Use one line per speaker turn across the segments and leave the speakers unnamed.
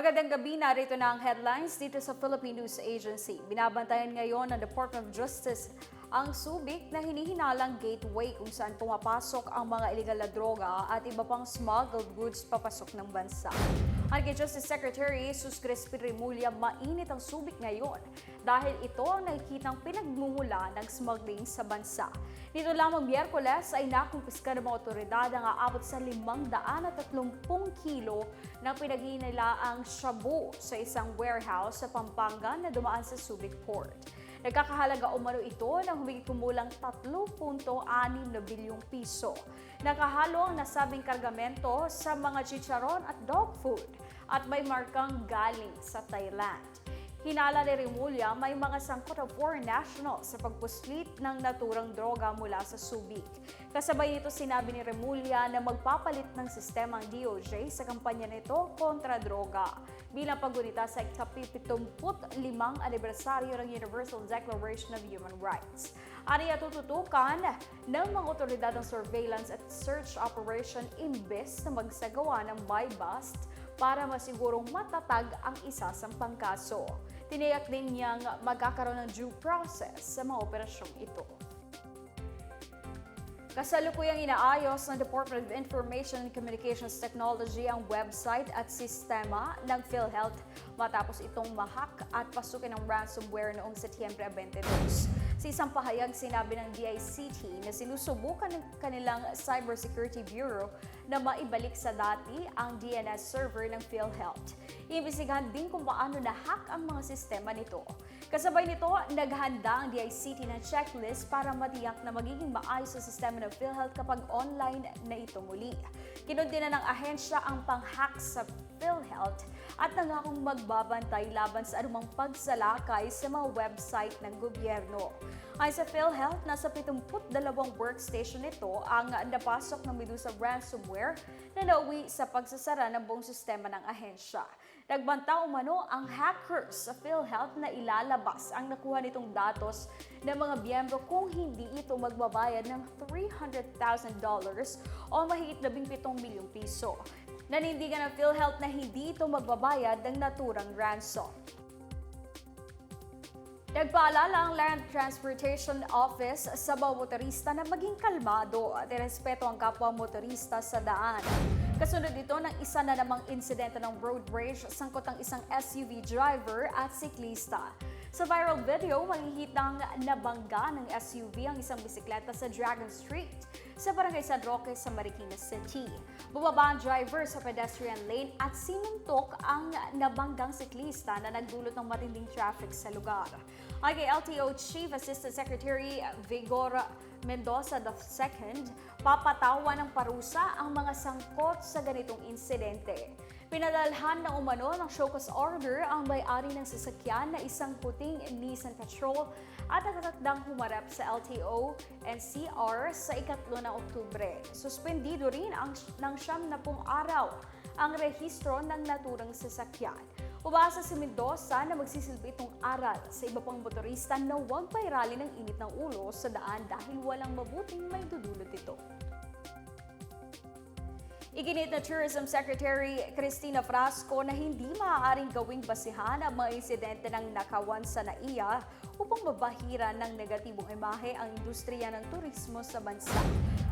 Magandang gabi, narito na ang headlines dito sa Philippine News Agency. Binabantayan ngayon ng Department of Justice ang Subic na hinihinalang gateway kung saan pumapasok ang mga illegal na droga at iba pang smuggled goods papasok ng bansa. Ang kay Justice Secretary Jesus Crispin Remulla, mainit ang Subic ngayon dahil ito ang nakikitang pinagmumula ng smuggling sa bansa. Nito lamang Miyerkules ay nakumpiska ng mga otoridad ang aabot sa 530 kilo ng pinaghihinilaang shabu sa isang warehouse sa Pampanga na dumaan sa Subic Port. Nagkakahalaga umano ito ng humigit kumulang 3.6 na bilyong piso. Nakahalo ang nasabing kargamento sa mga chicharon at dog food at may markang galing sa Thailand. Hinala ni Remulla may mga sangkot ng foreign nationals sa pagpuslit ng naturang droga mula sa Subic. Kasabay nito sinabi ni Remulla na magpapalit ng sistema ang DOJ sa kampanya nito kontra droga bilang paggunita sa ikapipitumput limang anibersaryo ng Universal Declaration of Human Rights. Ariya tututukan ng mga otoridad ng surveillance at search operation imbes na magsagawa ng buy bust para masigurong matatag ang isasampang kaso. Tiniyak din niyang magkakaroon ng due process sa mga operasyong ito. Kasalukuyang inaayos ng Department of Information and Communications Technology ang website at sistema ng PhilHealth matapos itong mahak at pasukin ng ransomware noong Setyembre 22. Sa isang pahayag, sinabi ng DICT na sinusubukan ng kanilang Cybersecurity Bureau na maibalik sa dati ang DNS server ng PhilHealth. Iimbisigahan din kung paano na-hack ang mga sistema nito. Kasabay nito, naghanda ang DICT ng checklist para matiyak na magiging maayos sa sistema ng PhilHealth kapag online na ito muli. Kinundi na ng ahensya ang pang-hack sa PhilHealth at nangakong magbabantay laban sa anumang pagsalakay sa mga website ng gobyerno. Ayon sa PhilHealth, nasa 72 workstation nito ang napasok ng Medusa ransomware na nauwi sa pagsasara ng buong sistema ng ahensya. Nagbanta umano ang hackers sa PhilHealth na ilalabas ang nakuha nitong datos ng mga biyembro kung hindi ito magbabayad ng $300,000 o mahigit 17 milyong piso. Nanindigan ng PhilHealth na hindi ito magbabayad ng naturang ransom. Nagpaalala ang Land Transportation Office sa mga motorista na maging kalmado at irespeto ang kapwa motorista sa daan. Kasunod ito ng isa na namang insidente ng road rage sangkot ang isang SUV driver at siklista. Sa viral video, makikitang nabangga ng SUV ang isang bisikleta sa Dragon Street sa Barangay San Roque sa Marikina City. Bumaba ang driver sa pedestrian lane at sinuntok ang nabanggang siklista na nagdulot ng matinding traffic sa lugar. Ay kay LTO Chief Assistant Secretary Vigor Mendoza II, papatawa ng parusa ang mga sangkot sa ganitong insidente. Pinadalhan na umano ng show order ang may-ari ng sasakyan na isang puting Nissan Patrol at natatakdang humarap sa LTO and CR sa ikatlo ng Oktubre. Suspendido rin ang, ng siyam na pong araw ang rehistro ng naturang sasakyan. Ubasa si Mendoza na magsisilbi itong aral sa iba pang motorista na huwag pairali ng init ng ulo sa daan dahil walang mabuting may dudulot ito. Iginit na Tourism Secretary Cristina Frasco na hindi maaaring gawing basihan ang mga insidente ng nakawan sa NAIA upang mabahira ng negatibong imahe ang industriya ng turismo sa bansa.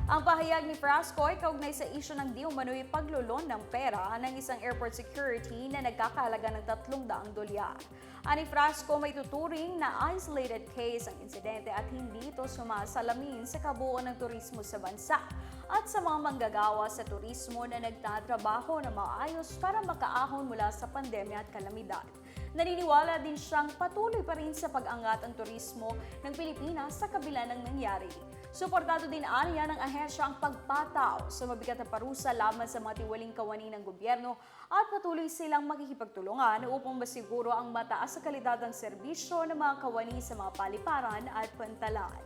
Ang pahayag ni Frasco ay kaugnay sa isyo ng di umano'y paglulon ng pera ng isang airport security na nagkakahalaga ng 300 dolyar. Ani Frasco may tuturing na isolated case ang insidente at hindi ito sumasalamin sa kabuuan ng turismo sa bansa at sa mga manggagawa sa turismo na nagtatrabaho na maayos para makaahon mula sa pandemya at kalamidad. Naniniwala din siyang patuloy pa rin sa pag-angat ang turismo ng Pilipinas sa kabila ng nangyari. Suportado din aniya ng ahensya ang pagpataw sa mabigat na parusa laban sa mga tiwaling kawani ng gobyerno at patuloy silang makikipagtulungan upang masiguro ang mataas sa kalidad ng serbisyo ng mga kawani sa mga paliparan at pantalan.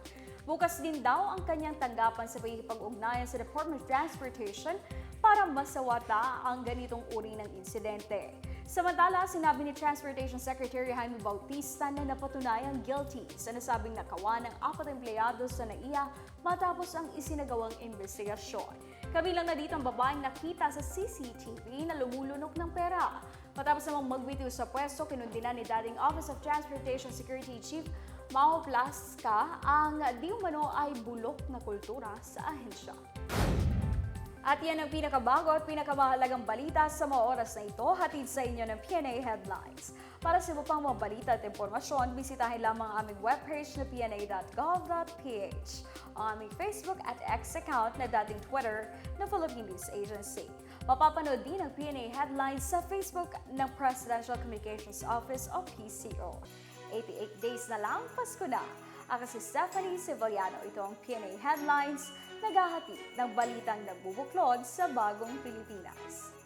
Bukas din daw ang kanyang tanggapan sa pagkikipag-ugnayan sa Department of Transportation para masawata ang ganitong uri ng insidente. Samantala, sinabi ni Transportation Secretary Jaime Bautista na napatunayang guilty sa nasabing nakawa ng apat empleyado sa NAIA matapos ang isinagawang investigasyon. Kabilang na dito ang babaeng nakita sa CCTV na lumulunok ng pera. Matapos namang magbitiw sa pwesto, kinundinan ni dating Office of Transportation Security Chief Mao Plasca ang di umano ay bulok na kultura sa ahensya. At yan ang pinakabago at pinakamahalagang balita sa mga oras na ito, hatid sa inyo ng PNA Headlines. Para sa iba pang mga balita at impormasyon, bisitahin lamang ang aming webpage na pna.gov.ph, ang aming Facebook at X account na dating Twitter na Philippine News Agency. Mapapanood din ang PNA Headlines sa Facebook ng Presidential Communications Office o PCO. 88 days na lang, Pasko na. Ako si Stephanie Sevillano. Ito ang PNA Headlines, naghahati ng balitang nagbubuklod sa bagong Pilipinas.